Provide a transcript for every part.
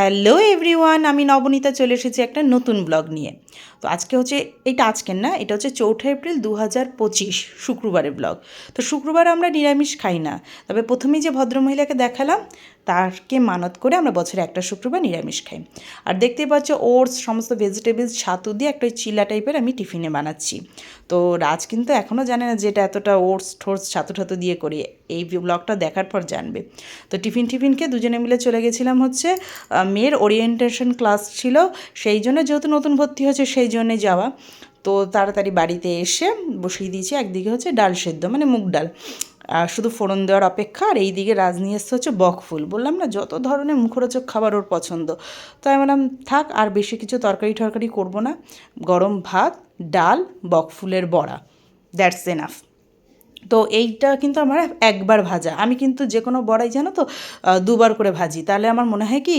Hello everyone, আমি নবনীতা চলে এসেছি একটা নতুন ব্লগ নিয়ে। তো আজকে হচ্ছে, এটা আজকের না, এটা হচ্ছে চৌঠা এপ্রিল দু হাজার পঁচিশ শুক্রবারের ব্লগ। তো শুক্রবার আমরা নিরামিষ খাই না, তবে প্রথমেই যে ভদ্রমহিলাকে দেখালাম, তারকে মানত করে আমরা বছরে একটা শুক্রবার নিরামিষ খাই। আর দেখতেই পাচ্ছ, ওটস, সমস্ত ভেজিটেবলস, ছাতু দিয়ে একটা চিলা টাইপের আমি টিফিনে বানাচ্ছি। তো রাজ কিন্তু এখনও জানে না যে এটা এতটা ওটস, ঠোটস, ছাতু ঠাতু দিয়ে করি, এই ব্লগটা দেখার পর জানবে। তো টিফিন টিফিনকে দুজনে মিলে চলে গেছিলাম হচ্ছে মেয়ের ওরিয়েন্টেশন ক্লাস ছিল, সেই জন্য যেহেতু নতুন ভর্তি হয়েছে, সেই জন্যে যাওয়া। তো তাড়াতাড়ি বাড়িতে এসে বসিয়ে দিয়েছি, একদিকে হচ্ছে ডাল সেদ্ধ মানে মুগ ডাল। শুধু ফোড়ন দেওয়ার অপেক্ষা, আর এই দিকে রাজ এসছে হচ্ছে বকফুল বললাম, না, যত ধরনের মুখরোচক খাবার ওর পছন্দ। তো আমি বললাম, থাক, আর বেশি কিছু তরকারি টরকারি করব না। গরম ভাত, ডাল বকফুলের বড়া। দ্যাটস এনাফ তো এইটা কিন্তু আমার একবার ভাজা। আমি কিন্তু যে কোনো বড়াই জানো তো দুবার করে ভাজি। তাহলে আমার মনে হয় কি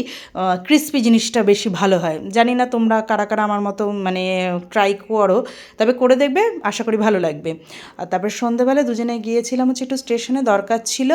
ক্রিস্পি জিনিসটা বেশি ভালো হয়। জানি না তোমরা কারা কারা আমার মতো মানে ট্রাই করো, তবে করে দেখবে, আশা করি ভালো লাগবে। আর তারপরে সন্ধেবেলা দুজনে গিয়েছিলাম হচ্ছে একটু স্টেশনে দরকার ছিল।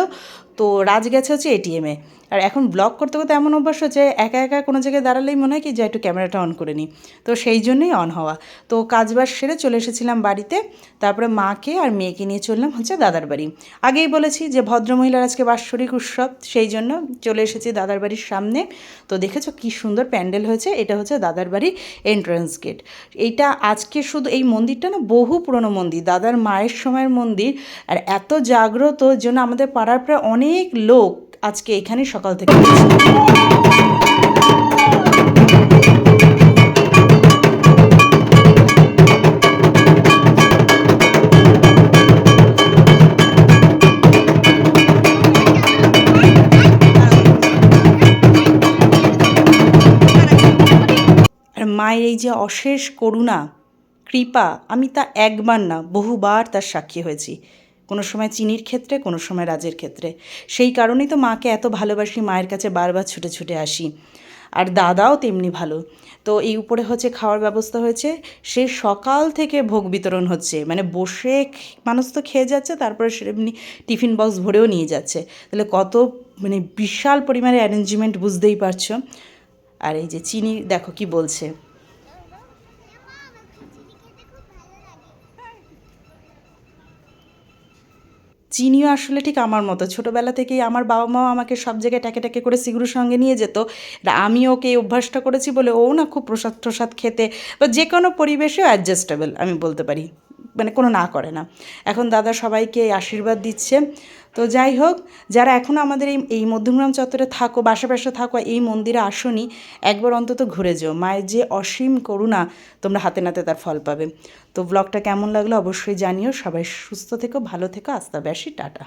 তো রাজ গেছে হচ্ছে এটিএমে আর এখন ব্লগ করতে করতে এমন অভ্যাস হচ্ছে একা একা কোনো জায়গায় দাঁড়ালেই মনে হয় কি যে একটু ক্যামেরাটা অন করে নিই তো সেই জন্যই অন হওয়া। তো কাজবাজ সেরে চলে এসেছিলাম বাড়িতে, তারপরে মাকে আর মেয়েকে নিয়ে চললাম হচ্ছে দাদার বাড়ি। আগেই বলেছি যে ভদ্রমহিলার আজকে বাৎসরিক উৎসব, সেই জন্য চলে এসেছি দাদার বাড়ির সামনে। তো দেখেছ কি সুন্দর প্যান্ডেল হয়েছে, এটা হচ্ছে দাদার বাড়ি এন্ট্রান্স গেট এইটা আজকে শুধু এই মন্দিরটা না, বহু পুরনো মন্দির, দাদার মায়ের সময়ের মন্দির। আর এত জাগ্রত জন্য আমাদের পাড়ার প্রায় অনেক লোক আজকে এখানে সকাল থেকে মায়ের এই যে অশেষ করুণা, কৃপা, আমি তা একবার না, বহুবার তার সাক্ষী হয়েছি। কোনো সময় চিনির ক্ষেত্রে, কোনো সময় রাজের ক্ষেত্রে। সেই কারণেই তো মাকে এত ভালোবাসি, মায়ের কাছে বারবার ছুটে ছুটে আসি। আর দাদাও তেমনি ভালো। তো এই উপরে হচ্ছে খাওয়ার ব্যবস্থা হয়েছে। সে সকাল থেকে ভোগ বিতরণ হচ্ছে। মানে বসে মানুষ তো খেয়ে যাচ্ছে, তারপরে সেমনি টিফিন বক্স ভরেও নিয়ে যাচ্ছে। তাহলে কত মানে বিশাল পরিমাণে অ্যারেঞ্জমেন্ট বুঝতেই পারছ। আর এই যে চিনি, দেখো কি বলছে। চিনিও আসলে ঠিক আমার মতো। ছোটোবেলা থেকেই আমার বাবা মাও আমাকে সব জায়গায় ট্যাকে ট্যাকে করে সিগুরুর সঙ্গে নিয়ে যেত। আমি ওকে এই অভ্যাসটা করেছি বলে ও না খুব প্রসাদ প্রসাদ খেতে বা যে কোনো পরিবেশেও অ্যাডজাস্টেবল আমি বলতে পারি। মানে কোনো না করে না। এখন দাদা সবাইকে আশীর্বাদ দিচ্ছে। তো যাই হোক, যারা এখনও আমাদের এই এই মধ্যমগ্রাম চত্বরে থাকো বাসা বাসা থাকো, এই মন্দিরে আসনি, একবার অন্তত ঘুরে যেও। মায়ের যে অসীম করুণা তোমরা হাতে নাতে তার ফল পাবে। তো ব্লগটা কেমন লাগল অবশ্যই জানিও। সবাই সুস্থ থেকো, ভালো থেকো। আস্তা বেশি টাটা।